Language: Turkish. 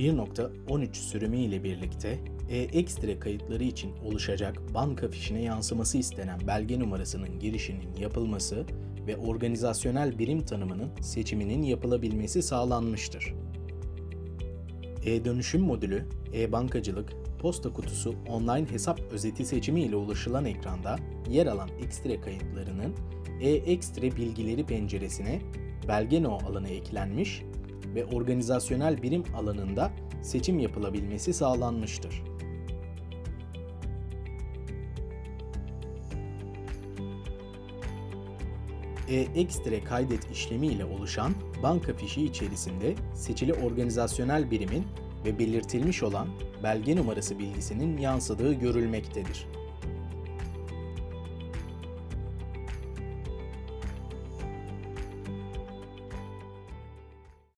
1.13 sürümü ile birlikte e-ekstra kayıtları için oluşacak banka fişine yansıması istenen belge numarasının girişinin yapılması ve organizasyonel birim tanımının seçiminin yapılabilmesi sağlanmıştır. E-dönüşüm modülü, e-bankacılık, posta kutusu online hesap özeti seçimi ile ulaşılan ekranda yer alan ekstra kayıtlarının e-ekstra bilgileri penceresine belge no alanı eklenmiş ve organizasyonel birim alanında seçim yapılabilmesi sağlanmıştır. e-ekstra kaydet işlemi ile oluşan banka fişi içerisinde seçili organizasyonel birimin ve belirtilmiş olan belge numarası bilgisinin yansıdığı görülmektedir.